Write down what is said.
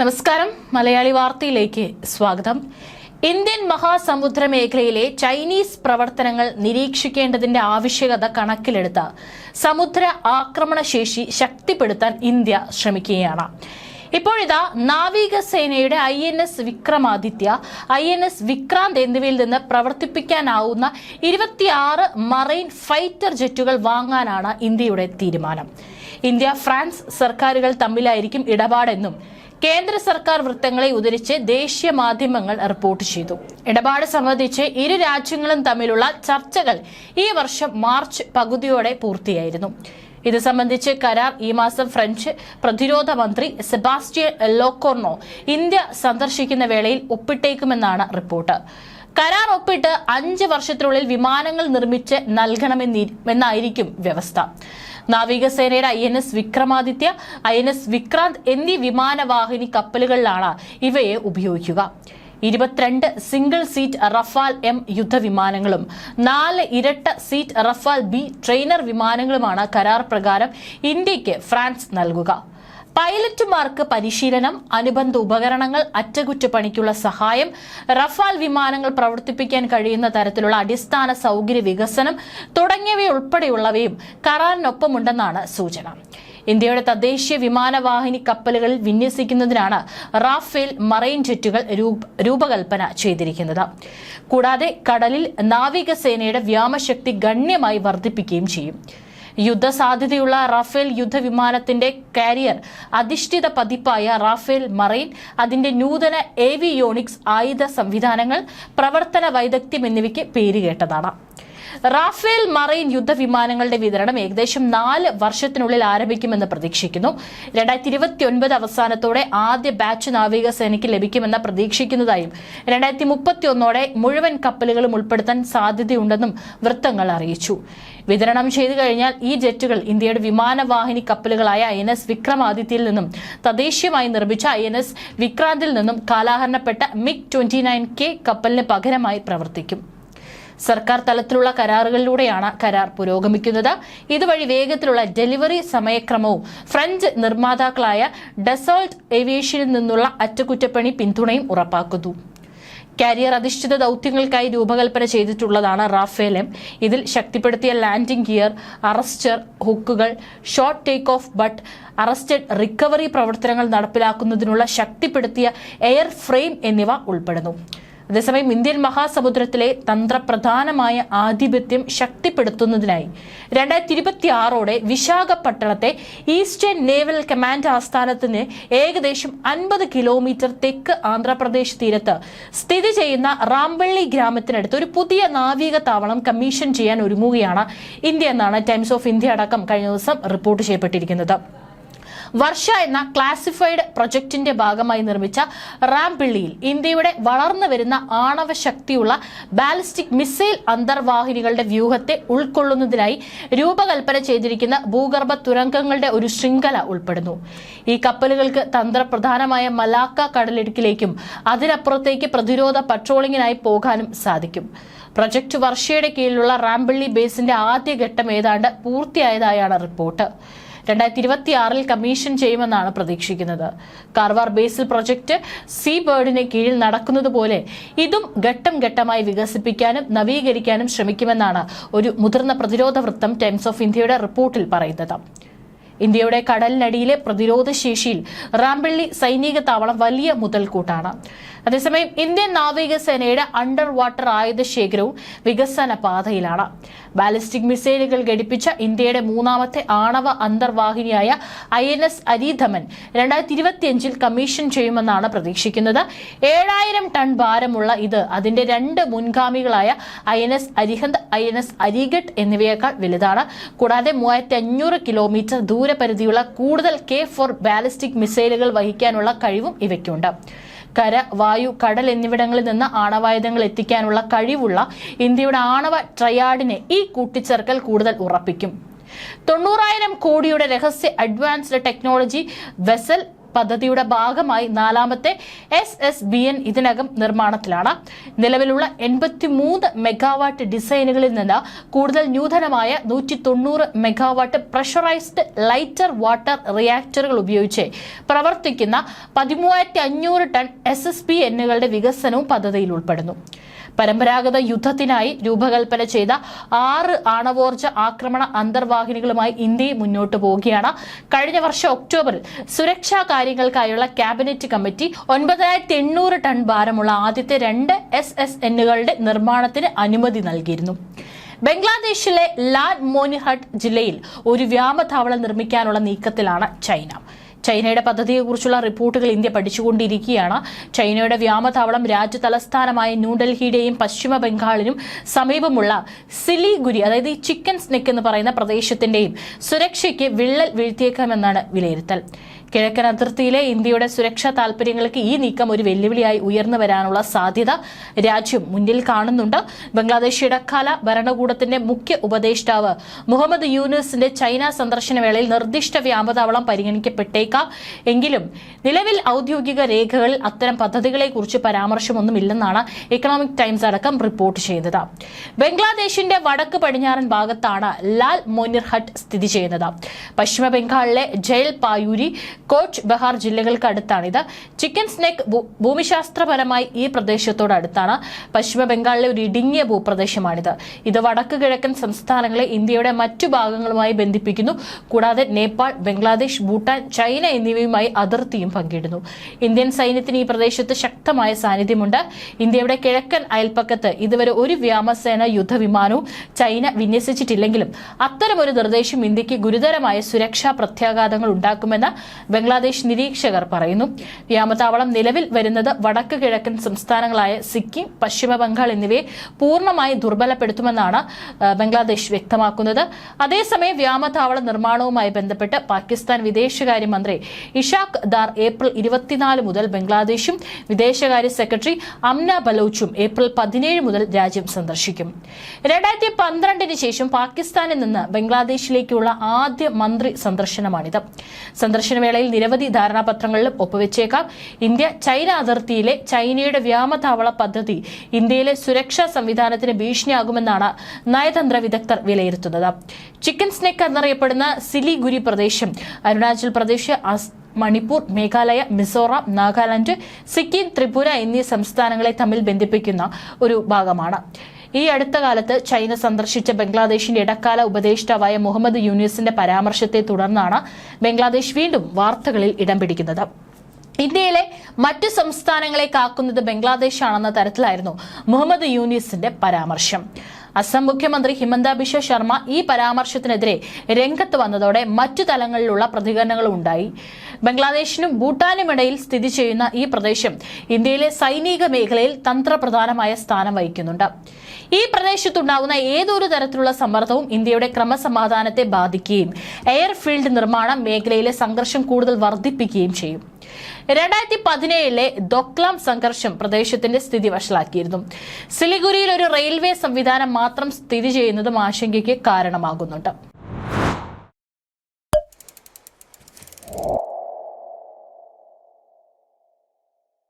നമസ്കാരം. മലയാളി വാർത്തയിലേക്ക് സ്വാഗതം. ഇന്ത്യൻ മഹാസമുദ്ര മേഖലയിലെ ചൈനീസ് പ്രവർത്തനങ്ങൾ നിരീക്ഷിക്കേണ്ടതിന്റെ ആവശ്യകത കണക്കിലെടുത്ത് സമുദ്ര ആക്രമണശേഷി ശക്തിപ്പെടുത്താൻ ഇന്ത്യ ശ്രമിക്കുകയാണ്. ഇപ്പോഴിതാ നാവികസേനയുടെ I N S Vikramaditya I N S Vikrant എന്നിവയിൽ നിന്ന് പ്രവർത്തിപ്പിക്കാനാവുന്ന ഇരുപത്തിയാറ് മറൈൻ ഫൈറ്റർ ജെറ്റുകൾ വാങ്ങാനാണ് ഇന്ത്യയുടെ തീരുമാനം. ഇന്ത്യ ഫ്രാൻസ് സർക്കാരുകൾ തമ്മിലായിരിക്കും ഇടപാടെന്നും കേന്ദ്ര സർക്കാർ വൃത്തങ്ങളെ ഉദ്ധരിച്ച് ദേശീയ മാധ്യമങ്ങൾ റിപ്പോർട്ട് ചെയ്തു. ഇടപാട് സംബന്ധിച്ച് ഇരു രാജ്യങ്ങളും തമ്മിലുള്ള ചർച്ചകൾ ഈ വർഷം മാർച്ച് പകുതിയോടെ പൂർത്തിയായിരുന്നു. ഇത് സംബന്ധിച്ച് കരാർ ഈ മാസം ഫ്രഞ്ച് പ്രതിരോധ മന്ത്രി സെബാസ്റ്റ്യൻ ലോക്കോർണോ ഇന്ത്യ സന്ദർശിക്കുന്ന വേളയിൽ ഒപ്പിട്ടേക്കുമെന്നാണ് റിപ്പോർട്ട്. കരാർ ഒപ്പിട്ട് അഞ്ച് വർഷത്തിനുള്ളിൽ വിമാനങ്ങൾ നിർമ്മിച്ച് നൽകണമെന്നായിരിക്കും വ്യവസ്ഥ. നാവികസേനയുടെ I N S Vikramaditya I N S Vikrant എന്നീ വിമാനവാഹിനി കപ്പലുകളിലാണ് ഇവയെ ഉപയോഗിക്കുക. ഇരുപത്തിരണ്ട് സിംഗിൾ സീറ്റ് റഫാൽ എം യുദ്ധവിമാനങ്ങളും നാല് ഇരട്ട സീറ്റ് റഫാൽ ബി ട്രെയിനർ വിമാനങ്ങളുമാണ് കരാർ പ്രകാരം ഇന്ത്യയ്ക്ക് ഫ്രാൻസ് നൽകുക. പൈലറ്റുമാർക്ക് പരിശീലനം അനുബന്ധ ഉപകരണങ്ങൾ അറ്റകുറ്റപ്പണിക്കുള്ള സഹായം റഫാൽ വിമാനങ്ങൾ പ്രവർത്തിപ്പിക്കാൻ കഴിയുന്ന തരത്തിലുള്ള അടിസ്ഥാന സൗകര്യ വികസനം തുടങ്ങിയവയുൾപ്പെടെയുള്ളവയും കരാറിനൊപ്പമുണ്ടെന്നാണ് സൂചന. ഇന്ത്യയുടെ തദ്ദേശീയ വിമാനവാഹിനി കപ്പലുകളിൽ വിന്യസിക്കുന്നതിനാണ് റാഫേൽ മറൈൻ ജെറ്റുകൾ രൂപകൽപ്പന ചെയ്തിരിക്കുന്നത്. കൂടാതെ കടലിൽ നാവികസേനയുടെ വ്യോമശക്തി ഗണ്യമായി വർദ്ധിപ്പിക്കുകയും ചെയ്യും. യുദ്ധസാധ്യതയുള്ള റാഫേൽ യുദ്ധവിമാനത്തിന്റെ കാരിയർ അധിഷ്ഠിത പതിപ്പായ റാഫേൽ മറൈൻ അതിന്റെ നൂതന ഏവിയോണിക്സ് ആയുധ സംവിധാനങ്ങൾ പ്രവർത്തന വൈദഗ്ധ്യം എന്നിവയ്ക്ക് പേരുകേട്ടതാണ്. റാഫേൽ മറൈൻ യുദ്ധവിമാനങ്ങളുടെ വിതരണം ഏകദേശം നാല് വർഷത്തിനുള്ളിൽ ആരംഭിക്കുമെന്ന് പ്രതീക്ഷിക്കുന്നു. രണ്ടായിരത്തി ഇരുപത്തി ഒൻപത് അവസാനത്തോടെ ആദ്യ ബാച്ച് നാവികസേനയ്ക്ക് ലഭിക്കുമെന്ന് പ്രതീക്ഷിക്കുന്നതായും രണ്ടായിരത്തി മുപ്പത്തി ഒന്നോടെ മുഴുവൻ കപ്പലുകളും ഉൾപ്പെടുത്താൻ സാധ്യതയുണ്ടെന്നും വൃത്തങ്ങൾ അറിയിച്ചു. വിതരണം ചെയ്തു കഴിഞ്ഞാൽ ഈ ജെറ്റുകൾ ഇന്ത്യയുടെ വിമാനവാഹിനി കപ്പലുകളായ ഐ എൻ എസ് വിക്രമാദിത്യയിൽ നിന്നും തദ്ദേശീയമായി നിർമ്മിച്ച ഐ എൻ എസ് വിക്രാന്തിൽ നിന്നും കാലാഹരണപ്പെട്ട മിഗ് ട്വന്റി നയൻ കെ കപ്പലിന് പകരമായി പ്രവർത്തിക്കും. സർക്കാർ തലത്തിലുള്ള കരാറുകളിലൂടെയാണ് കരാർ പുരോഗമിക്കുന്നത്. ഇതുവഴി വേഗത്തിലുള്ള ഡെലിവറി സമയക്രമവും ഫ്രഞ്ച് നിർമ്മാതാക്കളായ ഡെസോൾട്ട് ഏവിയേഷനിൽ നിന്നുള്ള അറ്റകുറ്റപ്പണി പിന്തുണയും ഉറപ്പാക്കുന്നു. കാരിയർ അധിഷ്ഠിത ദൗത്യങ്ങൾക്കായി രൂപകൽപ്പന ചെയ്തിട്ടുള്ളതാണ് റാഫേൽ എം ഇതിൽ ശക്തിപ്പെടുത്തിയ landing gear arrester ഹുക്കുകൾ short take off but arrested recovery പ്രവർത്തനങ്ങൾ നടപ്പിലാക്കുന്നതിനുള്ള ശക്തിപ്പെടുത്തിയ എയർ ഫ്രെയിം എന്നിവ ഉൾപ്പെടുന്നു. അതേസമയം ഇന്ത്യൻ മഹാസമുദ്രത്തിലെ തന്ത്രപ്രധാനമായ ആധിപത്യം ശക്തിപ്പെടുത്തുന്നതിനായി രണ്ടായിരത്തി ഇരുപത്തി ആറോടെ വിശാഖപട്ടണത്തെ ഈസ്റ്റേൺ നേവൽ കമാൻഡ് ആസ്ഥാനത്തിന് ഏകദേശം അൻപത് കിലോമീറ്റർ തെക്ക് ആന്ധ്രാപ്രദേശ് തീരത്ത് സ്ഥിതി ചെയ്യുന്ന റാംവള്ളി ഗ്രാമത്തിനടുത്ത് ഒരു പുതിയ നാവിക താവളം കമ്മീഷൻ ചെയ്യാൻ ഒരുങ്ങുകയാണ് ഇന്ത്യ എന്നാണ് ടൈംസ് ഓഫ് ഇന്ത്യ അടക്കം കഴിഞ്ഞ ദിവസം റിപ്പോർട്ട് ചെയ്യപ്പെട്ടിരിക്കുന്നത്. വർഷ എന്ന ക്ലാസിഫൈഡ് പ്രൊജക്ടിന്റെ ഭാഗമായി നിർമ്മിച്ച റാംപിള്ളിയിൽ ഇന്ത്യയുടെ വളർന്നു വരുന്ന ആണവ ശക്തിയുള്ള ബാലിസ്റ്റിക് മിസൈൽ അന്തർവാഹിനികളുടെ വ്യൂഹത്തെ ഉൾക്കൊള്ളുന്നതിനായി രൂപകൽപ്പന ചെയ്തിരിക്കുന്ന ഭൂഗർഭ തുരങ്കങ്ങളുടെ ഒരു ശൃംഖല ഉൾപ്പെടുന്നു. ഈ കപ്പലുകൾക്ക് തന്ത്രപ്രധാനമായ മലാക്ക കടലിടുക്കിലേക്കും അതിനപ്പുറത്തേക്ക് പ്രതിരോധ പട്രോളിങ്ങിനായി പോകാനും സാധിക്കും. പ്രൊജക്ട് വർഷയുടെ കീഴിലുള്ള റാംപിള്ളി ബേസിന്റെ ആദ്യഘട്ടം ഏതാണ്ട് പൂർത്തിയായതായാണ് റിപ്പോർട്ട്. രണ്ടായിരത്തി ഇരുപത്തി ആറിൽ കമ്മീഷൻ ചെയ്യുമെന്നാണ് പ്രതീക്ഷിക്കുന്നത്. കാർവാർ ബേസിൽ പ്രൊജക്ട് സീ ബേർഡിന് കീഴിൽ നടക്കുന്നത് പോലെ ഇതും ഘട്ടം ഘട്ടമായി വികസിപ്പിക്കാനും നവീകരിക്കാനും ശ്രമിക്കുമെന്നാണ് ഒരു മുതിർന്ന പ്രതിരോധ വൃത്തം ടൈംസ് ഓഫ് ഇന്ത്യയുടെ റിപ്പോർട്ടിൽ പറയുന്നത്. ഇന്ത്യയുടെ കടലിനടിയിലെ പ്രതിരോധ ശേഷിയിൽ റാംപള്ളി സൈനിക താവളം വലിയ മുതൽക്കൂട്ടാണ്. അതേസമയം ഇന്ത്യൻ നാവികസേനയുടെ അണ്ടർ വാട്ടർ ആയുധ ശേഖരവും വികസന പാതയിലാണ്. ബാലിസ്റ്റിക് മിസൈലുകൾ ഘടിപ്പിച്ച ഇന്ത്യയുടെ മൂന്നാമത്തെ ആണവ അന്തർവാഹിനിയായ ഐ എൻ എസ് അരീധമൻ രണ്ടായിരത്തി ഇരുപത്തിയഞ്ചിൽ കമ്മീഷൻ ചെയ്യുമെന്നാണ് പ്രതീക്ഷിക്കുന്നത്. ഏഴായിരം ടൺ ഭാരമുള്ള ഇത് അതിന്റെ രണ്ട് മുൻഗാമികളായ I N S Arihant I N S Arighat എന്നിവയേക്കാൾ വലുതാണ്. കൂടാതെ മൂവായിരത്തി അഞ്ഞൂറ് കിലോമീറ്റർ ദൂരപരിധിയുള്ള കൂടുതൽ കെ ഫോർ ബാലിസ്റ്റിക് മിസൈലുകൾ വഹിക്കാനുള്ള കഴിവും ഇവയ്ക്കുണ്ട്. കര വായു കടൽ എന്നിവിടങ്ങളിൽ നിന്ന് ആണവായുധങ്ങൾ എത്തിക്കാനുള്ള കഴിവുള്ള ഇന്ത്യയുടെ ആണവ ട്രയാഡിനെ ഈ കൂട്ടിച്ചേർക്കൽ കൂടുതൽ ഉറപ്പിക്കും. തൊണ്ണൂറായിരം കോടിയുടെ രഹസ്യ അഡ്വാൻസ്ഡ് ടെക്നോളജി വെസൽ പദ്ധതിയുടെ ഭാഗമായി നാലാമത്തെ എസ് എസ് ബി എൻ ഇതിനകം നിർമ്മാണത്തിലാണ്. നിലവിലുള്ള എൺപത്തിമൂന്ന് മെഗാവാട്ട് ഡിസൈനുകളിൽ നിന്ന് കൂടുതൽ ന്യൂതനമായ നൂറ്റി തൊണ്ണൂറ് മെഗാവാട്ട് പ്രഷറൈസ്ഡ് ലൈറ്റർ വാട്ടർ റിയാക്ടറുകൾ ഉപയോഗിച്ച് പ്രവർത്തിക്കുന്ന പതിമൂവായിരത്തി അഞ്ഞൂറ് ടൺ എസ് എസ് ബി എന്നുകളുടെ വികസനവും പദ്ധതിയിൽ ഉൾപ്പെടുന്നു. പരമ്പരാഗത യുദ്ധത്തിനായി രൂപകൽപ്പന ചെയ്ത ആറ് ആണവോർജ ആക്രമണ അന്തർവാഹിനികളുമായി ഇന്ത്യയും മുന്നോട്ട് പോവുകയാണ്. കഴിഞ്ഞ വർഷം ഒക്ടോബറിൽ സുരക്ഷാ കാര്യങ്ങൾക്കായുള്ള ക്യാബിനറ്റ് കമ്മിറ്റി ഒൻപതിനായിരത്തി എണ്ണൂറ് ടൺ ഭാരമുള്ള ആദ്യത്തെ രണ്ട് എസ് എസ് എന്നുകളുടെ നിർമ്മാണത്തിന് അനുമതി നൽകിയിരുന്നു. ബംഗ്ലാദേശിലെ ലാൽ മോനിഹട്ട് ജില്ലയിൽ ഒരു വ്യാമതാവളം നിർമ്മിക്കാനുള്ള നീക്കത്തിലാണ് ചൈന. ചൈനയുടെ പദ്ധതിയെക്കുറിച്ചുള്ള റിപ്പോർട്ടുകൾ ഇന്ത്യ പഠിച്ചുകൊണ്ടിരിക്കുകയാണ്. ചൈനയുടെ വ്യാമതാവളം രാജ്യ തലസ്ഥാനമായ ന്യൂഡൽഹിയുടെയും പശ്ചിമ ബംഗാളിനും സമീപമുള്ള സിലിഗുരി അതായത് ഈ ചിക്കൻ സ്നെക്ക് എന്ന് പറയുന്ന പ്രദേശത്തിന്റെയും സുരക്ഷയ്ക്ക് വിള്ളൽ വീഴ്ത്തിയേക്കാമെന്നാണ് വിലയിരുത്തൽ. കിഴക്കൻ അതിർത്തിയിലെ ഇന്ത്യയുടെ സുരക്ഷാ താൽപര്യങ്ങൾക്ക് ഈ നീക്കം ഒരു വെല്ലുവിളിയായി ഉയർന്നു വരാനുള്ള സാധ്യത രാജ്യം മുന്നിൽ കാണുന്നുണ്ട്. ബംഗ്ലാദേശ് ഇടക്കാല ഭരണകൂടത്തിന്റെ മുഖ്യ ഉപദേഷ്ടാവ് മുഹമ്മദ് യൂനുസിന്റെ ചൈന സന്ദർശന വേളയിൽ നിർദ്ദിഷ്ട വ്യാപതാവളം പരിഗണിക്കപ്പെട്ടേക്കാം. എങ്കിലും നിലവിൽ ഔദ്യോഗിക രേഖകളിൽ അത്തരം പദ്ധതികളെക്കുറിച്ച് പരാമർശമൊന്നുമില്ലെന്നാണ് എക്കണോമിക് ടൈംസ് അടക്കം റിപ്പോർട്ട് ചെയ്തത്. ബംഗ്ലാദേശിന്റെ വടക്ക് പടിഞ്ഞാറൻ ഭാഗത്താണ് ലാൽ മോനിർഹട്ട് സ്ഥിതി ചെയ്യുന്നത്. പശ്ചിമ ബംഗാളിലെ ജയിൽ പായൂരി കോച്ച് ബഹാർ ജില്ലകൾക്ക് അടുത്താണിത് ചിക്കൻ സ്നെക്ക് ഭൂമിശാസ്ത്രപരമായി ഈ പ്രദേശത്തോട് അടുത്താണ്. പശ്ചിമ ബംഗാളിലെ ഒരു ഇടുങ്ങിയ ഭൂപ്രദേശമാണിത്. ഇത് വടക്ക് കിഴക്കൻ സംസ്ഥാനങ്ങളെ ഇന്ത്യയുടെ മറ്റു ഭാഗങ്ങളുമായി ബന്ധിപ്പിക്കുന്നു. കൂടാതെ നേപ്പാൾ ബംഗ്ലാദേശ് ഭൂട്ടാൻ ചൈന എന്നിവയുമായി അതിർത്തിയും പങ്കിടുന്നു. ഇന്ത്യൻ സൈന്യത്തിന് ഈ പ്രദേശത്ത് ശക്തമായ സാന്നിധ്യമുണ്ട്. ഇന്ത്യയുടെ കിഴക്കൻ അയൽപ്പക്കത്ത് ഇതുവരെ ഒരു വ്യോമസേന യുദ്ധവിമാനവും ചൈന വിന്യസിച്ചിട്ടില്ലെങ്കിലും അത്തരമൊരു നിർദ്ദേശം ഇന്ത്യയ്ക്ക് ഗുരുതരമായ സുരക്ഷാ പ്രത്യാഘാതങ്ങൾ ഉണ്ടാക്കുമെന്ന് ബംഗ്ലാദേശ് നിരീക്ഷകർ പറയുന്നു. വ്യോമതാവളം നിലവിൽ വരുന്നത് വടക്ക് കിഴക്കൻ സംസ്ഥാനങ്ങളായ സിക്കിം പശ്ചിമ ബംഗാൾ എന്നിവയെ പൂർണമായി ദുർബലപ്പെടുത്തുമെന്നാണ് ബംഗ്ലാദേശ് വ്യക്തമാക്കുന്നത്. അതേസമയം വ്യോമതാവള നിർമ്മാണവുമായി ബന്ധപ്പെട്ട് പാകിസ്ഥാൻ വിദേശകാര്യമന്ത്രി ഇഷാഖ് ദാർ ഏപ്രിൽ ഇരുപത്തിനാല് മുതൽ ബംഗ്ലാദേശും വിദേശകാര്യ സെക്രട്ടറി അംന ബലോച്ചും ഏപ്രിൽ പതിനേഴ് മുതൽ രാജ്യം സന്ദർശിക്കും. രണ്ടായിരത്തി പന്ത്രണ്ടിന് ശേഷം പാകിസ്ഥാനിൽ നിന്ന് ബംഗ്ലാദേശിലേക്കുള്ള ആദ്യ മന്ത്രി സന്ദർശനമാണിത്. സന്ദർശന വേളയിൽ നിരവധി ധാരണാപത്രങ്ങളിലും ഒപ്പുവെച്ചേക്കാം. ഇന്ത്യ ചൈന അതിർത്തിയിലെ ചൈനയുടെ വ്യോമതാവള പദ്ധതി ഇന്ത്യയിലെ സുരക്ഷാ സംവിധാനത്തിന് ഭീഷണിയാകുമെന്നാണ് നയതന്ത്ര വിദഗ്ധർ വിലയിരുത്തുന്നത്. ചിക്കൻ സ്നേക്ക് എന്നറിയപ്പെടുന്ന സിലിഗുരി പ്രദേശം അരുണാചൽ പ്രദേശ് മണിപ്പൂർ മേഘാലയ മിസോറാം നാഗാലാൻഡ് സിക്കിം ത്രിപുര എന്നീ സംസ്ഥാനങ്ങളെ തമ്മിൽ ബന്ധിപ്പിക്കുന്ന ഒരു ഭാഗമാണ്. ഈ അടുത്ത കാലത്ത് ചൈന സന്ദർശിച്ച ബംഗ്ലാദേശിന്റെ ഇടക്കാല ഉപദേഷ്ടാവായ മുഹമ്മദ് യൂനിസിന്റെ പരാമർശത്തെ തുടർന്നാണ് ബംഗ്ലാദേശ് വീണ്ടും വാർത്തകളിൽ ഇടം പിടിക്കുന്നത്. ഇന്ത്യയിലെ മറ്റു സംസ്ഥാനങ്ങളെ കാക്കുന്നത് ബംഗ്ലാദേശാണെന്ന തരത്തിലായിരുന്നു മുഹമ്മദ് യൂനിസിന്റെ പരാമർശം. അസം മുഖ്യമന്ത്രി ഹിമന്ത ബിശ്വ ശർമ്മ ഈ പരാമർശത്തിനെതിരെ രംഗത്ത് വന്നതോടെ മറ്റു തലങ്ങളിലുള്ള പ്രതികരണങ്ങളും ഉണ്ടായി. ബംഗ്ലാദേശിനും ഭൂട്ടാനുമിടയിൽ സ്ഥിതി ചെയ്യുന്ന ഈ പ്രദേശം ഇന്ത്യയിലെ സൈനിക മേഖലയിൽ തന്ത്രപ്രധാനമായ സ്ഥാനം വഹിക്കുന്നുണ്ട്. ഈ പ്രദേശത്തുണ്ടാകുന്ന ഏതൊരു തരത്തിലുള്ള സമ്മർദ്ദവും ഇന്ത്യയുടെ ക്രമസമാധാനത്തെ ബാധിക്കുകയും എയർഫീൽഡ് നിർമ്മാണം മേഖലയിലെ സംഘർഷം കൂടുതൽ വർദ്ധിപ്പിക്കുകയും ചെയ്യും. രണ്ടായിരത്തി പതിനേഴിലെ ദോക്ലാം സംഘർഷം പ്രദേശത്തിന്റെ സ്ഥിതി വഷളാക്കിയിരുന്നു. സിലിഗുരിയിൽ ഒരു റെയിൽവേ സംവിധാനം മാത്രം സ്ഥിതി ചെയ്യുന്നതും ആശങ്കയ്ക്ക് കാരണമാകുന്നുണ്ട്.